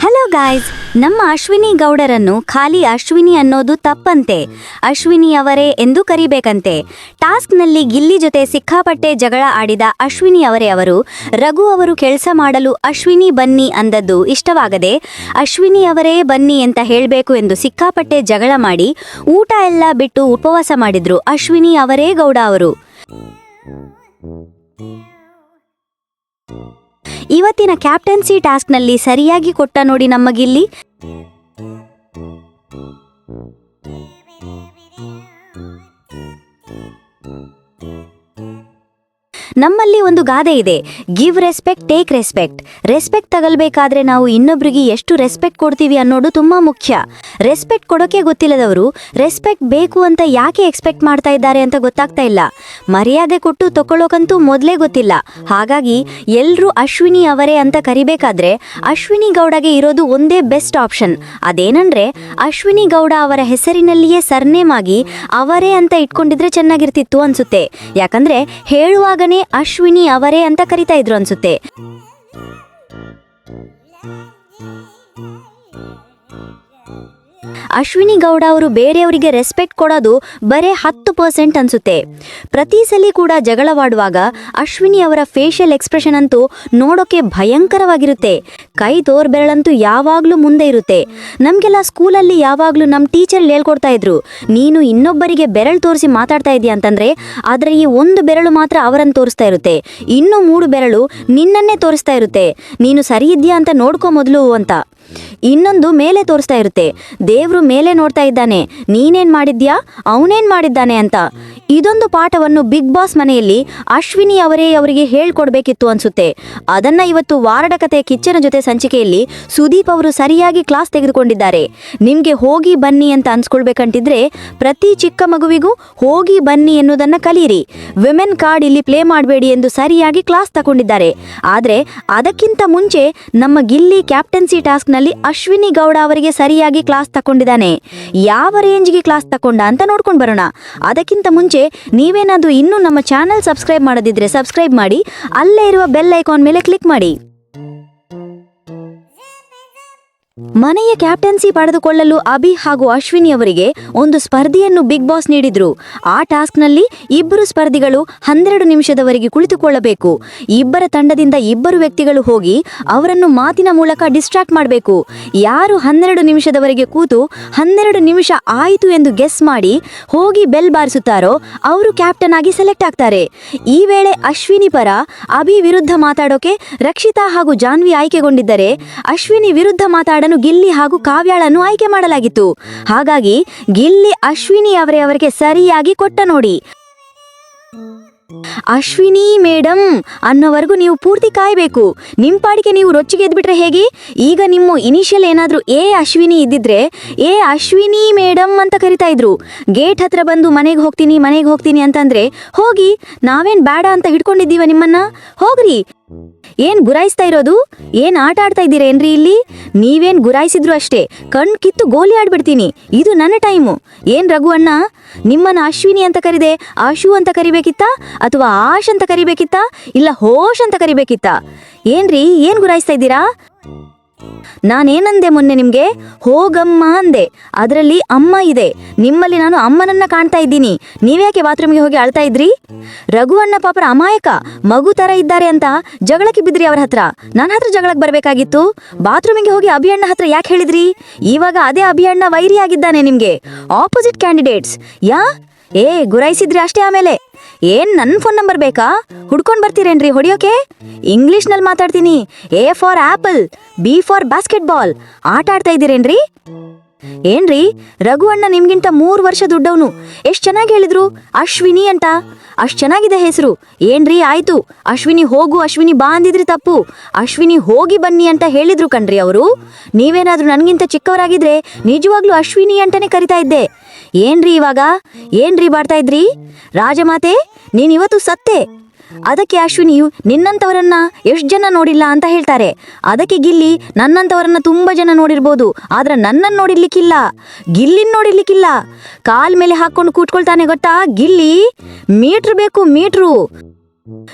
Hello guys ನಮ್ಮ ಅಶ್ವಿನಿ ಗೌಡರನ್ನು ಖಾಲಿ ಅಶ್ವಿನಿ ಅನ್ನೋದು ತಪ್ಪಂತೆ. ಅಶ್ವಿನಿ ಅವರೇ ಎಂದು ಕರಿಬೇಕಂತೆ. ಟಾಸ್ಕ್ನಲ್ಲಿ ಗಿಲ್ಲಿ ಜೊತೆ ಸಿಕ್ಕಾಪಟ್ಟೆ ಜಗಳ ಆಡಿದ ಅಶ್ವಿನಿ ಅವರೇ ಅವರು, ರಘು ಅವರು ಕೆಲಸ ಮಾಡಲು ಅಶ್ವಿನಿ ಬನ್ನಿ ಅಂದದ್ದು ಇಷ್ಟವಾಗದೆ, ಅಶ್ವಿನಿ ಅವರೇ ಬನ್ನಿ ಅಂತ ಹೇಳಬೇಕು ಎಂದು ಸಿಕ್ಕಾಪಟ್ಟೆ ಜಗಳ ಮಾಡಿ ಊಟ ಎಲ್ಲ ಬಿಟ್ಟು ಉಪವಾಸ ಮಾಡಿದ್ರು ಅಶ್ವಿನಿ ಅವರೇ ಗೌಡ ಅವರು. ಇವತ್ತಿನ ಕ್ಯಾಪ್ಟನ್ಸಿ ಟಾಸ್ಕ್ನಲ್ಲಿ ಸರಿಯಾಗಿ ಕೊಟ್ಟ ನೋಡಿ ನಮಗಿಲ್ಲಿ. ಗಿಲ್ಲಿ ನಮ್ಮಲ್ಲಿ ಒಂದು ಗಾದೆ ಇದೆ. Give respect take respect respect ತಗಲ್ಬೇಕಾದ್ರೆ ನಾವು ಇನ್ನೊಬ್ರಿಗೆ ಎಷ್ಟು ರೆಸ್ಪೆಕ್ಟ್ ಕೊಡ್ತೀವಿ ಅನ್ನೋದು ತುಂಬಾ ಮುಖ್ಯ. ರೆಸ್ಪೆಕ್ಟ್ ಕೊಡೋಕೆ ಗೊತ್ತಿಲ್ಲದವರು ರೆಸ್ಪೆಕ್ಟ್ ಬೇಕು ಅಂತ ಯಾಕೆ ಎಕ್ಸ್ಪೆಕ್ಟ್ ಮಾಡ್ತಾ ಇದ್ದಾರೆ ಅಂತ ಗೊತ್ತಾಗ್ತಾ ಇಲ್ಲ. ಮರ್ಯಾದೆ ಕೊಟ್ಟು ತಕೊಳ್ಳೋಕಂತೂ ಮೊದಲೇ ಗೊತ್ತಿಲ್ಲ. ಹಾಗಾಗಿ ಎಲ್ಲರೂ ಅಶ್ವಿನಿ ಅವರೇ ಅಂತ ಕರಿಬೇಕಾದ್ರೆ ಅಶ್ವಿನಿ ಗೌಡಗೆ ಇರೋದು ಒಂದೇ ಬೆಸ್ಟ್ ಆಪ್ಷನ್ ಅದೇನಂದ್ರೆ ಅಶ್ವಿನಿ ಗೌಡ ಅವರ ಹೆಸರಿನಲ್ಲಿಯೇ ಸರ್ನೇಮ್ ಆಗಿ ಅವರೇ ಅಂತ ಇಟ್ಕೊಂಡಿದ್ರೆ ಚೆನ್ನಾಗಿರ್ತಿತ್ತು ಅನ್ಸುತ್ತೆ. ಯಾಕಂದ್ರೆ ಹೇಳುವಾಗನೇ ಅಶ್ವಿನಿ ಅವರೇ ಅಂತ ಕರಿತಾ ಇದ್ರು ಅನ್ಸುತ್ತೆ. ಅಶ್ವಿನಿ ಗೌಡ ಅವರು ಬೇರೆಯವರಿಗೆ ರೆಸ್ಪೆಕ್ಟ್ ಕೊಡೋದು ಬರೇ ಹತ್ತು ಪರ್ಸೆಂಟ್ ಅನಿಸುತ್ತೆ. ಪ್ರತಿ ಸಲ ಕೂಡ ಜಗಳವಾಡುವಾಗ ಅಶ್ವಿನಿ ಅವರ ಫೇಶಿಯಲ್ ಎಕ್ಸ್ಪ್ರೆಷನ್ ಅಂತೂ ನೋಡೋಕೆ ಭಯಂಕರವಾಗಿರುತ್ತೆ. ಕೈ ತೋರ್ಬೆರಳಂತೂ ಯಾವಾಗಲೂ ಮುಂದೆ ಇರುತ್ತೆ. ನಮಗೆಲ್ಲ ಸ್ಕೂಲಲ್ಲಿ ಯಾವಾಗಲೂ ನಮ್ಮ ಟೀಚರ್ ಹೇಳ್ಕೊಡ್ತಾ ಇದ್ರು, ನೀನು ಇನ್ನೊಬ್ಬರಿಗೆ ಬೆರಳು ತೋರಿಸಿ ಮಾತಾಡ್ತಾ ಇದೀಯ ಅಂತಂದರೆ ಆದರೆ ಈ ಒಂದು ಬೆರಳು ಮಾತ್ರ ಅವರನ್ನು ತೋರಿಸ್ತಾ ಇರುತ್ತೆ. ಇನ್ನು ಮೂರು ಬೆರಳು ನಿನ್ನನ್ನೇ ತೋರಿಸ್ತಾ ಇರುತ್ತೆ. ನೀನು ಸರಿ ಇದೆಯಾ ಅಂತ ನೋಡ್ಕೊ ಮೊದಲು ಅಂತ. ಇನ್ನೊಂದು ಮೇಲೆ ತೋರಿಸ್ತಾ ಇರುತ್ತೆ. ದೇವ್ರು ಮೇಲೆ ನೋಡ್ತಾ ಇದ್ದಾನೆ. ನೀನೇನ್ ಮಾಡಿದ್ಯಾ? ಅವನೇನ್ ಮಾಡಿದ್ದಾನೆ ಅಂತ. ಇದೊಂದು ಪಾಠವನ್ನು ಬಿಗ್ ಬಾಸ್ ಮನೆಯಲ್ಲಿ ಅಶ್ವಿನಿ ಅವರೇ ಅವರಿಗೆ ಹೇಳ್ಕೊಡ್ಬೇಕಿತ್ತು ಅನ್ಸುತ್ತೆ. ಅದನ್ನ ಇವತ್ತು ವಾರಡ ಕತೆ ಕಿಚ್ಚನ ಜೊತೆ ಸಂಚಿಕೆಯಲ್ಲಿ ಸುದೀಪ್ ಅವರು ಸರಿಯಾಗಿ ಕ್ಲಾಸ್ ತೆಗೆದುಕೊಂಡಿದ್ದಾರೆ. ನಿಮ್ಗೆ ಹೋಗಿ ಬನ್ನಿ ಅಂತ ಅನ್ಸ್ಕೊಳ್ಬೇಕಂತಿದ್ರೆ ಪ್ರತಿ ಚಿಕ್ಕ ಮಗುವಿಗೂ ಹೋಗಿ ಬನ್ನಿ ಎನ್ನುವುದನ್ನ ಕಲಿಯಿರಿ ವಿಮೆನ್ ಕಾರ್ಡ್ ಇಲ್ಲಿ ಪ್ಲೇ ಮಾಡಬೇಡಿ ಎಂದು ಸರಿಯಾಗಿ ಕ್ಲಾಸ್ ತಗೊಂಡಿದ್ದಾರೆ. ಆದ್ರೆ ಅದಕ್ಕಿಂತ ಮುಂಚೆ ನಮ್ಮ ಗಿಲ್ಲಿ ಕ್ಯಾಪ್ಟನ್ಸಿ ಟಾಸ್ಕ್ನಲ್ಲಿ ಅಶ್ವಿನಿ ಗೌಡ ಅವರಿಗೆ ಸರಿಯಾಗಿ ಕ್ಲಾಸ್ ತಕೊಂಡಿದ್ದಾನೆ ಯಾವ ರೇಂಜ್ಗೆ ಕ್ಲಾಸ್ ತಕೊಂಡ ಅಂತ ನೋಡ್ಕೊಂಡು ಬರೋಣ. ಅದಕ್ಕಿಂತ ಮುಂಚೆ ನೀವೇನಾದ್ರೂ ಇನ್ನೂ ನಮ್ಮ ಚಾನೆಲ್ ಸಬ್ಸ್ಕ್ರೈಬ್ ಮಾಡದಿದ್ರೆ ಸಬ್ಸ್ಕ್ರೈಬ್ ಮಾಡಿ, ಅಲ್ಲೇ ಇರುವ ಬೆಲ್ ಐಕಾನ್ ಮೇಲೆ ಕ್ಲಿಕ್ ಮಾಡಿ. ಮನೆಯ ಕ್ಯಾಪ್ಟನ್ಸಿ ಪಡೆದುಕೊಳ್ಳಲು ಅಭಿ ಹಾಗೂ ಅಶ್ವಿನಿ ಅವರಿಗೆ ಒಂದು ಸ್ಪರ್ಧೆಯನ್ನು ಬಿಗ್ ಬಾಸ್ ನೀಡಿದ್ರು. ಆ ಟಾಸ್ಕ್ನಲ್ಲಿ ಇಬ್ಬರು ಸ್ಪರ್ಧಿಗಳು ಹನ್ನೆರಡು ನಿಮಿಷದವರೆಗೆ ಕುಳಿತುಕೊಳ್ಳಬೇಕು. ಇಬ್ಬರ ತಂಡದಿಂದ ಇಬ್ಬರು ವ್ಯಕ್ತಿಗಳು ಹೋಗಿ ಅವರನ್ನು ಮಾತಿನ ಮೂಲಕ ಡಿಸ್ಟ್ರಾಕ್ಟ್ ಮಾಡಬೇಕು. ಯಾರು ಹನ್ನೆರಡು ನಿಮಿಷದವರೆಗೆ ಕೂತು ಹನ್ನೆರಡು ನಿಮಿಷ ಆಯಿತು ಎಂದು ಗೆಸ್ ಮಾಡಿ ಹೋಗಿ ಬೆಲ್ ಬಾರಿಸುತ್ತಾರೋ ಅವರು ಕ್ಯಾಪ್ಟನ್ ಆಗಿ ಸೆಲೆಕ್ಟ್ ಆಗ್ತಾರೆ. ಈ ವೇಳೆ ಅಶ್ವಿನಿ ಪರ ಅಭಿ ವಿರುದ್ಧ ಮಾತಾಡೋಕೆ ರಕ್ಷಿತಾ ಹಾಗೂ ಜಾನ್ವಿ ಆಯ್ಕೆಗೊಂಡಿದ್ದರೆ ಅಶ್ವಿನಿ ವಿರುದ್ಧ ಮಾತಾಡಲು ಗಿಲ್ಲಿ ಹಾಗೂ ಕಾವ್ಯಾಳನ್ನು ಆಯ್ಕೆ ಮಾಡಲಾಗಿತ್ತು. ಹಾಗಾಗಿ ಗಿಲ್ಲಿ ಅಶ್ವಿನಿ ಅವರೇ ಅವರಿಗೆ ಸರಿಯಾಗಿ ಕೊಟ್ಟ ನೋಡಿ. ಅಶ್ವಿನಿ ಮೇಡಮ್ ಅನ್ನೋವರೆಗೂ ನೀವು ಪೂರ್ತಿ ಕಾಯಬೇಕು. ನಿಮ್ಮ ಪಾಡಿಗೆ ನೀವು ರೊಚ್ಚಿಗೆ ಎದ್ಬಿಟ್ರೆ ಹೇಗೆ? ಈಗ ನಿಮ್ಮ ಇನಿಷಿಯಲ್ ಏನಾದರೂ ಎ ಅಶ್ವಿನಿ ಇದ್ದಿದ್ರೆ, ಎ ಅಶ್ವಿನಿ ಮೇಡಮ್ ಅಂತ ಕರಿತಾ ಇದ್ರು. ಗೇಟ್ ಹತ್ರ ಬಂದು ಮನೆಗೆ ಹೋಗ್ತೀನಿ ಮನೆಗೆ ಹೋಗ್ತೀನಿ ಅಂತಂದ್ರೆ, ಹೋಗಿ, ನಾವೇನ್ ಬೇಡ ಅಂತ ಹಿಡ್ಕೊಂಡಿದ್ದೀವ ನಿಮ್ಮನ್ನ? ಹೋಗ್ರಿ ಏನ್ ಗುರಾಯಿಸ್ತಾ ಇರೋದು? ಏನ್ ಆಟ ಆಡ್ತಾ ಇದ್ದೀರೇನ್ರಿ ಇಲ್ಲಿ? ನೀವೇನ್ ಗುರಾಯಿಸಿದ್ರು ಅಷ್ಟೇ, ಕಣ್ ಕಿತ್ತು ಗೋಲಿ ಆಡ್ಬಿಡ್ತೀನಿ. ಇದು ನನ್ನ ಟೈಮು. ಏನ್ ರಘು ಅಣ್ಣ, ನಿಮ್ಮನ್ನ ಅಶ್ವಿನಿ ಅಂತ ಕರಿದೆ, ಆಶು ಅಂತ ಕರಿಬೇಕಿತ್ತಾ, ಅಥವಾ ಆಶ್ ಅಂತ ಕರಿಬೇಕಿತ್ತಾ, ಇಲ್ಲ ಹೋಶ್ ಅಂತ ಕರಿಬೇಕಿತ್ತಾ? ಏನ್ರಿ, ಏನ್ ಗುರಾಯಿಸ್ತಾ ಇದ್ದೀರಾ? ನಾನೇನಂದೆ ಮೊನ್ನೆ ನಿಮ್ಗೆ? ಹೋಗಮ್ಮ ಅಂದೆ. ಅದರಲ್ಲಿ ಅಮ್ಮ ಇದೆ. ನಿಮ್ಮಲ್ಲಿ ನಾನು ಅಮ್ಮನನ್ನ ಕಾಣ್ತಾ ಇದ್ದೀನಿ. ನೀವ್ಯಾಕೆ ಬಾತ್ರೂಮ್ಗೆ ಹೋಗಿ ಅಳ್ತಾ ಇದ್ರಿ? ರಘು ಅಣ್ಣ ಪಾಪರ ಅಮಾಯಕ, ಮಗು ತರ ಇದ್ದಾರೆ ಅಂತ ಜಗಳಕ್ಕೆ ಬಿದ್ರಿ ಅವ್ರ ಹತ್ರ. ನನ್ನ ಹತ್ರ ಜಗಳಕ್ಕೆ ಬರ್ಬೇಕಾಗಿತ್ತು? ಬಾತ್ರೂಮಿಗೆ ಹೋಗಿ ಅಭಿಯಣ್ಣ ಹತ್ರ ಯಾಕೆ ಹೇಳಿದ್ರಿ? ಇವಾಗ ಅದೇ ಅಭಿಯಣ್ಣ ವೈರಿ ಆಗಿದ್ದಾನೆ ನಿಮ್ಗೆ. ಆಪೋಸಿಟ್ ಕ್ಯಾಂಡಿಡೇಟ್ಸ್ ಯಾ? ಏ, ಗುರಾಯಿಸಿದ್ರಿ ಅಷ್ಟೇ ಆಮೇಲೆ. ಏನ್ ನನ್ನ ಫೋನ್ ನಂಬರ್ ಬೇಕಾ? ಹುಡ್ಕೊಂಡ್ ಬರ್ತೀರೇನ್ರಿ ಹೊಡಿಯೋಕೆ? ಇಂಗ್ಲಿಷ್ನಲ್ಲಿ ಮಾತಾಡ್ತೀನಿ. A for apple B for basketball ಆಟ ಆಡ್ತಾ ಇದ್ದೀರೇನ್ರಿ? ಏನ್ರಿ? ರಘು ಅಣ್ಣ ನಿಮ್ಗಿಂತ ಮೂರು ವರ್ಷ ದುಡ್ಡವನು. ಎಷ್ಟ್ ಚೆನ್ನಾಗಿ ಹೇಳಿದ್ರು? ಅಶ್ವಿನಿ ಅಂತ. ಅಷ್ಟ್ ಚೆನ್ನಾಗಿದೆ ಹೆಸರು. ಏನ್ರಿ, ಆಯ್ತು. ಅಶ್ವಿನಿ ಹೋಗು, ಅಶ್ವಿನಿ ಬಾ ಅಂದಿದ್ರಿ ತಪ್ಪು. ಅಶ್ವಿನಿ ಹೋಗಿ ಬನ್ನಿ ಅಂತ ಹೇಳಿದ್ರು ಕಣ್ರಿ ಅವರು. ನೀವೇನಾದ್ರೂ ನನ್ಗಿಂತ ಚಿಕ್ಕವರಾಗಿದ್ರೆ ನಿಜವಾಗ್ಲೂ ಅಶ್ವಿನಿ ಅಂತಾನೆ ಕರಿತಾ ಇದ್ದೆ. ಏನ್ರಿ ಇವಾಗ? ಏನ್ರಿ ಬಾಡ್ತಾ ಇದ್ರಿ? ರಾಜಮಾತೆ ನೀನಿವತ್ತು ಸತ್ತೆ. ಅದಕ್ಕೆ ಅಶ್ವಿನಿಯು ನಿನ್ನಂತವರನ್ನ ಎಷ್ಟು ಜನ ನೋಡಿಲ್ಲ ಅಂತ ಹೇಳ್ತಾರೆ. ಅದಕ್ಕೆ ಗಿಲ್ಲಿ ನನ್ನಂತವರನ್ನ ತುಂಬಾ ಜನ ನೋಡಿರ್ಬೋದು, ಆದ್ರೆ ನನ್ನನ್ನು ನೋಡಿರ್ಲಿಕ್ಕಿಲ್ಲ. ಗಿಲ್ಲಿನ ನೋಡಿರ್ಲಿಕ್ಕಿಲ್ಲ. ಕಾಲ್ ಮೇಲೆ ಹಾಕೊಂಡು ಕೂತ್ಕೊಳ್ತಾನೆ ಗೊತ್ತಾ? ಗಿಲ್ಲಿ, ಮೀಟ್ರ್ ಬೇಕು, ಮೀಟ್ರು.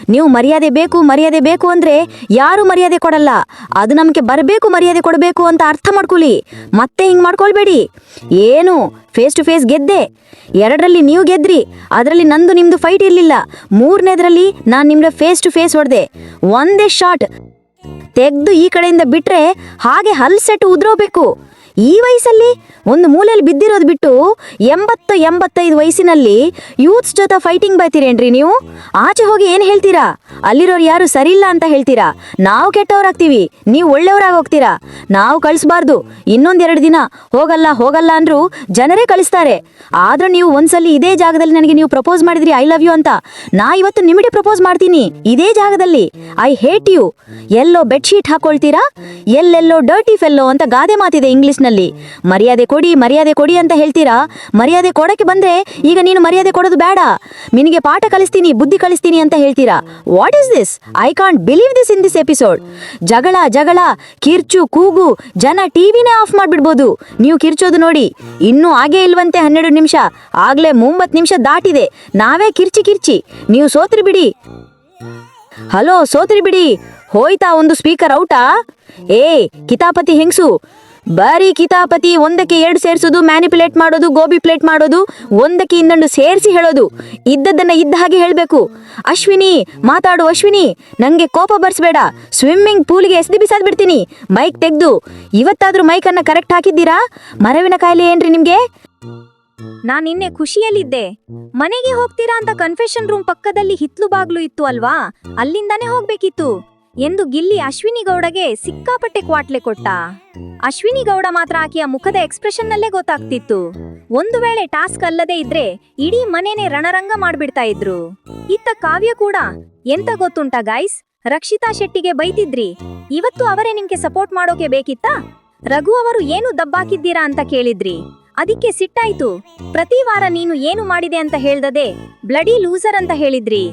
ನೀವು ಮರ್ಯಾದೆ ಬೇಕು ಮರ್ಯಾದೆ ಬೇಕು ಅಂದ್ರೆ ಯಾರು ಮರ್ಯಾದೆ ಕೊಡಲ್ಲ. ಅದು ನಮಗೆ ಬರಬೇಕು, ಮರ್ಯಾದೆ ಕೊಡಬೇಕು ಅಂತ ಅರ್ಥ ಮಾಡ್ಕೊಳ್ಳಿ. ಮತ್ತೆ ಹಿಂಗ್ ಮಾಡ್ಕೊಳ್ಬೇಡಿ. ಏನು? ಫೇಸ್ ಟು ಫೇಸ್ ಗೆದ್ದೆ. ಎರಡರಲ್ಲಿ ನೀವು ಗೆದ್ರಿ. ಅದರಲ್ಲಿ ನಂದು ನಿಮ್ದು ಫೈಟ್ ಇರಲಿಲ್ಲ. ಮೂರನೇದ್ರಲ್ಲಿ ನಾನು ನಿಮ್ಗೆ ಫೇಸ್ ಟು ಫೇಸ್ ಹೊಡೆದೆ. ಒಂದೇ ಶಾಟ್ ತೆಗ್ದು ಈ ಕಡೆಯಿಂದ ಬಿಟ್ರೆ ಹಾಗೆ ಹಲ್ ಸೆಟ್ ಉದ್ರೋಬೇಕು. ಈ ವಯಸ್ಸಲ್ಲಿ ಒಂದು ಮೂಲೆಯಲ್ಲಿ ಬಿದ್ದಿರೋದು ಬಿಟ್ಟು ಎಂಬತ್ತು ಎಂಬತ್ತೈದು ವಯಸ್ಸಿನಲ್ಲಿ ಯೂತ್ಸ್ ಜೊತೆ ಫೈಟಿಂಗ್ ಬರ್ತೀರೇನ್ರಿ ನೀವು? ಆಚೆ ಹೋಗಿ ಏನು ಹೇಳ್ತೀರಾ? ಅಲ್ಲಿರೋರು ಯಾರು ಸರಿಯಿಲ್ಲ ಅಂತ ಹೇಳ್ತೀರಾ? ನಾವು ಕೆಟ್ಟವರಾಗ್ತೀವಿ, ನೀವು ಒಳ್ಳೆಯವರಾಗಿ ಹೋಗ್ತೀರಾ ನಾವು ಕಳಿಸ್ಬಾರ್ದು, ಇನ್ನೊಂದೆರಡು ದಿನ ಹೋಗಲ್ಲ ಹೋಗಲ್ಲ ಅಂದ್ರು ಜನರೇ ಕಳಿಸ್ತಾರೆ. ಆದ್ರೂ ನೀವು ಒಂದ್ಸಲಿ ಇದೇ ಜಾಗದಲ್ಲಿ ನನಗೆ ನೀವು ಪ್ರಪೋಸ್ ಮಾಡಿದ್ರಿ ಐ ಲವ್ ಯು ಅಂತ, ನಾ ಇವತ್ತು ನಿಮಗೆ ಪ್ರಪೋಸ್ ಮಾಡ್ತೀನಿ, ಇದೇ ಜಾಗದಲ್ಲಿ ಐ ಹೇಟ್ ಯು ಎಲ್ಲೋ ಬೆಡ್ಶೀಟ್ ಹಾಕೊಳ್ತೀರಾ? ಎಲ್ಲೆಲ್ಲೋ ಡರ್ಟಿ ಫೆಲ್ಲೋ ಅಂತ ಗಾದೆ ಮಾತಿದೆ ಇಂಗ್ಲಿಷ್ನಲ್ಲಿ ಮರ್ಯಾದೆ ಕೊಡಿ ಮರ್ಯಾದೆ ಕೊಡಿ ಅಂತ ಹೇಳ್ತೀರಾ? ಮರ್ಯಾದೆ ಕೊಡಕ್ಕೆ ಬಂದ್ರೆ ಈಗ ನೀನು ಮರ್ಯಾದೆ ಕೊಡೋದು ಬೇಡ. ನಿನಗೆ ಪಾಠ ಕಲಿಸ್ತೀನಿ, ಬುದ್ಧಿ ಕಲಿಸ್ತೀನಿ ಅಂತ ಹೇಳ್ತೀರಾ? What is this I can't believe this in this episode ಜಗಳ ಜಗಳ, ಕಿರ್ಚು, ಕೂಗು, ಜನ ಟಿವಿನೇ ಆಫ್ ಮಾಡಿಬಿಡ್ಬೋದು. ನೀವು ಕಿರ್ಚೋದು ನೋಡಿ, ಇನ್ನೂ ಹಾಗೇ ಇಲ್ವಂತೆ ಹನ್ನೆರಡು ನಿಮಿಷ, ಆಗ್ಲೇ ಮೂವತ್ತು ನಿಮಿಷ ದಾಟಿದೆ. ನಾವೇ ಕಿರ್ಚಿ ಕಿರ್ಚಿ. ನೀವು ಸೋತ್ರಿ ಬಿಡಿ. ಹಲೋ, ಸೋತ್ರಿ ಬಿಡಿ. ಹೋಯ್ತಾ ಒಂದು ಸ್ಪೀಕರ್ ಔಟಾ ಏ ಕಿತಾಪತಿ ಹೆಂಗ್ಸು? ಬರೀ ಕಿತಾಪತಿ, ಒಂದಕ್ಕೆ ಎರಡು ಸೇರಿಸೋದು, ಮ್ಯಾನಿಪುಲೇಟ್ ಮಾಡೋದು, ಗೋಬಿ ಪ್ಲೇಟ್ ಮಾಡೋದು, ಒಂದಕ್ಕೆ ಇನ್ನೊಂದು ಸೇರಿಸಿ ಹೇಳೋದು. ಇದ್ದದನ್ನ ಇದ್ದ ಹಾಗೆ ಹೇಳಬೇಕು. ಅಶ್ವಿನಿ, ಮಾತಾಡು ಅಶ್ವಿನಿ, ನಂಗೆ ಕೋಪ ಬರ್ಸ್ಬೇಡ. ಸ್ವಿಮ್ಮಿಂಗ್ ಪೂಲ್ಗೆ ಎಸ್ದಿ ಬಿಸಾದ್ ಬಿಡ್ತೀನಿ ಮೈಕ್ ತೆಗೆದು. ಇವತ್ತಾದ್ರೂ ಮೈಕನ್ನ ಕರೆಕ್ಟ್ ಹಾಕಿದ್ದೀರಾ? ಮರವಿನ ಕಾಯಿಲೆ ಏನ್ರಿ ನಿಮ್ಗೆ? ನಾನು ನಿನ್ನೆ ಖುಷಿಯಲ್ಲಿದ್ದೆ. ಮನೆಗೆ ಹೋಗ್ತೀರಾ ಅಂತ ಕನ್ಫೆಷನ್ ರೂಮ್ ಪಕ್ಕದಲ್ಲಿ ಹಿತ್ಲು ಬಾಗ್ಲು ಇತ್ತು ಅಲ್ವಾ? ಅಲ್ಲಿಂದಾನೇ ಹೋಗ್ಬೇಕಿತ್ತು. ಎಂದು ಗಿಲ್ಲಿ ಅಶ್ವಿನಿ ಗೌಡಗೆ ಸಿಕ್ಕಾಪಟ್ಟೆ ಕ್ವಾಟ್ಲೆ ಕೊಟ್ಟ. ಅಶ್ವಿನಿ ಗೌಡ ಮಾತ್ರ ಆಕೆಯ ಮುಖದ ಎಕ್ಸ್ಪ್ರೆಷನ್ನಲ್ಲೇ ಗೊತ್ತಾಗ್ತಿತ್ತು. ಒಂದು ವೇಳೆ ಟಾಸ್ಕ್ ಅಲ್ಲದೆ ಇದ್ರೆ ಇಡೀ ಮನೆನೇ ರಣರಂಗ ಮಾಡ್ಬಿಡ್ತಾ ಇದ್ರು. ಇತ್ತ ಕಾವ್ಯ ಕೂಡ, ಎಂತ ಗೊತ್ತುಂಟ ಗಾಯ್ಸ್ ರಕ್ಷಿತಾ ಶೆಟ್ಟಿಗೆ ಬೈತಿದ್ರಿ. ಇವತ್ತು ಅವರೇ ನಿಮ್ಗೆ ಸಪೋರ್ಟ್ ಮಾಡೋಕೆ ಬೇಕಿತ್ತಾ? ರಘು ಅವರು ಏನು ದಬ್ಬಾಕಿದ್ದೀರಾ ಅಂತ ಕೇಳಿದ್ರಿ. ಅದಕ್ಕೆ ಸಿಟ್ಟಾಯ್ತು. ಪ್ರತಿ ವಾರ ನೀನು ಏನು ಮಾಡಿದೆ ಅಂತ ಹೇಳ್ದದೆ, ಬ್ಲಡಿ ಲೂಸರ್ ಅಂತ ಹೇಳಿದ್ರಿ.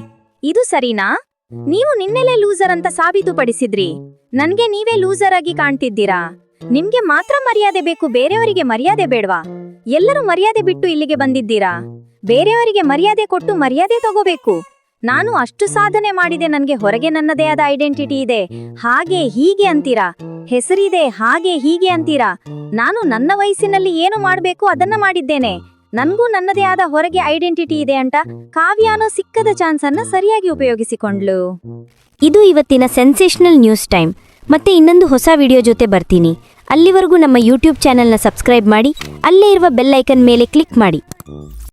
ಇದು ಸರಿನಾ? ನೀವು ನಿನ್ನೆಲೆ ಲೂಸರ್ ಅಂತ ಸಾಬೀತುಪಡಿಸಿದ್ರಿ. ನನ್ಗೆ ನೀವೇ ಲೂಸರ್ ಆಗಿ ಕಾಣ್ತಿದ್ದೀರಾ? ನಿಮ್ಗೆ ಮಾತ್ರ ಮರ್ಯಾದೆ ಬೇಕು, ಬೇರೆಯವರಿಗೆ ಮರ್ಯಾದೆ ಬೇಡವಾ? ಎಲ್ಲರೂ ಮರ್ಯಾದೆ ಬಿಟ್ಟು ಇಲ್ಲಿಗೆ ಬಂದಿದ್ದೀರಾ? ಬೇರೆಯವರಿಗೆ ಮರ್ಯಾದೆ ಕೊಟ್ಟು ಮರ್ಯಾದೆ ತಗೋಬೇಕು. ನಾನು ಅಷ್ಟು ಸಾಧನೆ ಮಾಡಿದೆ, ನನ್ಗೆ ಹೊರಗೆ ನನ್ನದೇ ಆದ ಐಡೆಂಟಿಟಿ ಇದೆ. ಹಾಗೆ ಹೀಗೆ ಅಂತೀರಾ? ಹೆಸರಿದೆ ಹಾಗೆ ಹೀಗೆ ಅಂತೀರಾ? ನಾನು ನನ್ನ ವಯಸ್ಸಿನಲ್ಲಿ ಏನು ಮಾಡಬೇಕು ಅದನ್ನ ಮಾಡಿದ್ದೇನೆ. ನನ್ಗೂ ನನ್ನದೇ ಆದ ಹೊರಗೆ ಐಡೆಂಟಿಟಿ ಇದೆ ಅಂತ ಕಾವ್ಯಾನೋ ಸಿಕ್ಕದ ಚಾನ್ಸ್ ಅನ್ನ ಸರಿಯಾಗಿ ಉಪಯೋಗಿಸಿಕೊಂಡ್ಲು ಇದು ಇವತ್ತಿನ ಸೆನ್ಸೇಷನಲ್ ನ್ಯೂಸ್ ಟೈಮ್. ಮತ್ತೆ ಇನ್ನೊಂದು ಹೊಸ ವಿಡಿಯೋ ಜೊತೆ ಬರ್ತೀನಿ. ಅಲ್ಲಿವರೆಗೂ ನಮ್ಮ ಯೂಟ್ಯೂಬ್ ಚಾನೆಲ್ನ ಸಬ್ಸ್ಕ್ರೈಬ್ ಮಾಡಿ, ಅಲ್ಲೇ ಇರುವ ಬೆಲ್ ಐಕನ್ ಮೇಲೆ ಕ್ಲಿಕ್ ಮಾಡಿ.